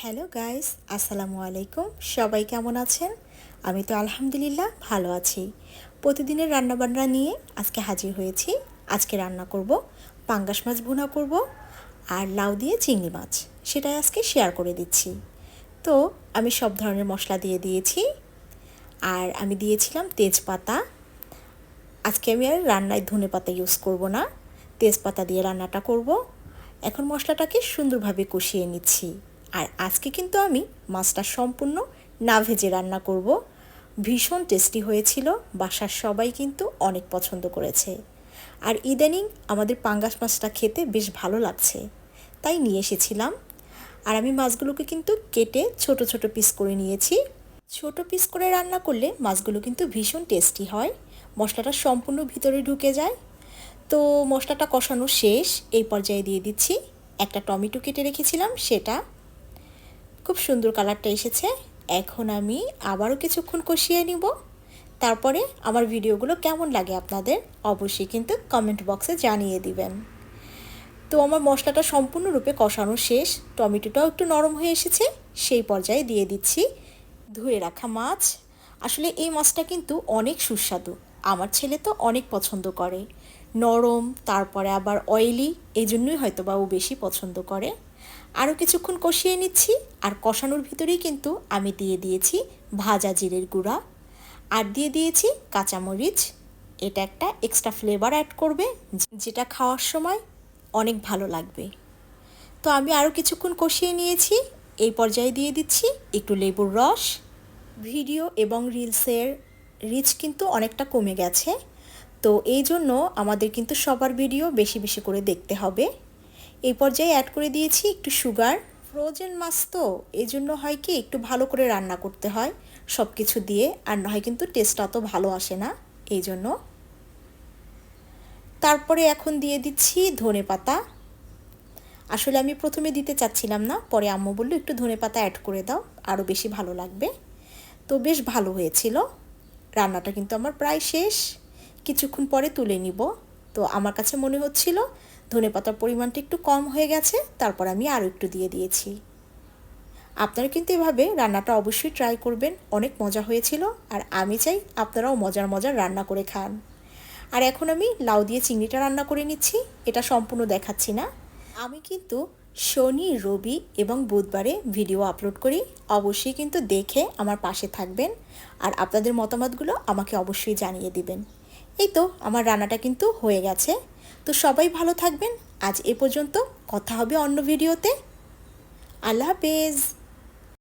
Hello guys, আসসালামু আলাইকুম। সবাই কেমন আছেন? আমি তো আলহামদুলিল্লাহ ভালো আছি। প্রতিদিনের রান্নাবান্না নিয়ে আজকে হাজির হয়েছি। আজকে রান্না করব, পাঙ্গাস মাছ ভুনা করব আর লাউ দিয়ে চিংড়ি মাছ। সেটাই আজকে শেয়ার করে দিচ্ছি। তো, আমি সব ধরনের মশলা দিয়ে দিয়েছি। আর আমি দিয়েছিলাম তেজপাতা। আজকে আমি আর রান্নায় ধনে পাতা ইউজ করব না। তেজপাতা দিয়ে রান্নাটা করব। এখন মশলাটাকে সুন্দরভাবে কষিয়ে নিচ্ছি। আর আজকে কিন্তু আমি মাছটা সম্পূর্ণ না ভেজে রান্না করব। ভীষণ টেস্টি হয়েছিল, বাসার সবাই কিন্তু অনেক পছন্দ করেছে। আর ইদানিং আমাদের পাঙ্গাস মাছটা খেতে বেশ ভালো লাগছে, তাই নিয়ে এসেছিলাম। আর আমি মাছগুলোকে কিন্তু কেটে ছোট ছোট পিস করে নিয়েছি। ছোট পিস করে রান্না করলে মাছগুলো কিন্তু ভীষণ টেস্টি হয়, মশলাটা সম্পূর্ণ ভিতরে ঢুকে যায়। তো মশলাটা কষানো শেষ, এই পর্যায়ে দিয়ে দিচ্ছি। একটা টমেটো কেটে রেখেছিলাম, সেটা খুব সুন্দর কালারটা এসেছে। এখন আমি আবারও কিছুক্ষণ কষিয়ে নিব। তারপরে আমার ভিডিওগুলো কেমন লাগে আপনাদের অবশ্যই কিন্তু কমেন্ট বক্সে জানিয়ে দিবেন। তো আমার মশলাটা সম্পূর্ণরূপে কষানো শেষ। টমেটোটাও একটু নরম হয়ে এসেছে। সেই পর্যায়ে দিয়ে দিচ্ছি ধুয়ে রাখা মাছ। আসলে এই মাছটা কিন্তু অনেক সুস্বাদু। আমার ছেলে তো অনেক পছন্দ করে। নরম, তারপরে আবার অয়েলি এই জন্যই হয়তো বা ও বেশি পছন্দ করে। আরও কিছুক্ষণ কষিয়ে নিচ্ছি, আর কষানোর ভিতরেই কিন্তু আমি দিয়ে দিয়েছি ভাজা জিরের গুঁড়া। আর দিয়ে দিয়েছি কাঁচামরিচ। এটা একটা এক্সট্রা ফ্লেভার অ্যাড করবে, যেটা খাওয়ার সময় অনেক ভালো লাগবে। তো আমি আরও কিছুক্ষণ কষিয়ে নিয়েছি, এই পর্যায়ে দিয়ে দিচ্ছি একটু লেবুর রস। ভিডিও এবং রিলসের রিচ কিন্তু অনেকটা কমে গেছে। তো এই জন্য আমাদের কিন্তু সবার ভিডিও বেশি বেশি করে দেখতে হবে। এই পর্যায়ে অ্যাড করে দিয়েছি একটু সুগার ফ্রোজেন মাছ তো এই জন্য হয় কি একটু ভালো করে রান্না করতে হয় সব কিছু দিয়ে, আর না হয় কিন্তু টেস্ট অত ভালো আসে না, এই জন্য। তারপরে এখন দিয়ে দিচ্ছি ধনে পাতা। আসলে আমি প্রথমে দিতে চাচ্ছিলাম না, পরে আম্মু বলল একটু ধনে পাতা অ্যাড করে দাও আরও বেশি ভালো লাগবে। তো বেশ ভালো হয়েছিল। রান্নাটা কিন্তু আমার প্রায় শেষ। কিছুক্ষণ পরে তুলে নিব। তো আমার কাছে মনে হচ্ছিল ধনে পাতার পরিমাণটা একটু কম হয়ে গেছে, তারপর আমি আরও একটু দিয়ে দিয়েছি। আপনারা কিন্তু এভাবে রান্নাটা অবশ্যই ট্রাই করবেন, অনেক মজা হয়েছিল, আর আমি চাই আপনারাও মজার মজার রান্না করে খান। আর এখন আমি লাউ দিয়ে চিংড়িটা রান্না করে নিচ্ছি, এটা সম্পূর্ণ দেখাচ্ছি না। আমি কিন্তু শনি, রবি এবং বুধবারে ভিডিও আপলোড করি, অবশ্যই কিন্তু দেখে আমার পাশে থাকবেন, আর আপনাদের মতামতগুলো আমাকে অবশ্যই জানিয়ে দিবেন। এই তো, আমার রান্নাটা কিন্তু হয়ে গেছে। তো সবাই ভালো থাকবেন। আজ এ পর্যন্ত কথা হবে অন্য ভিডিওতে। আল্লাহ হাফেজ।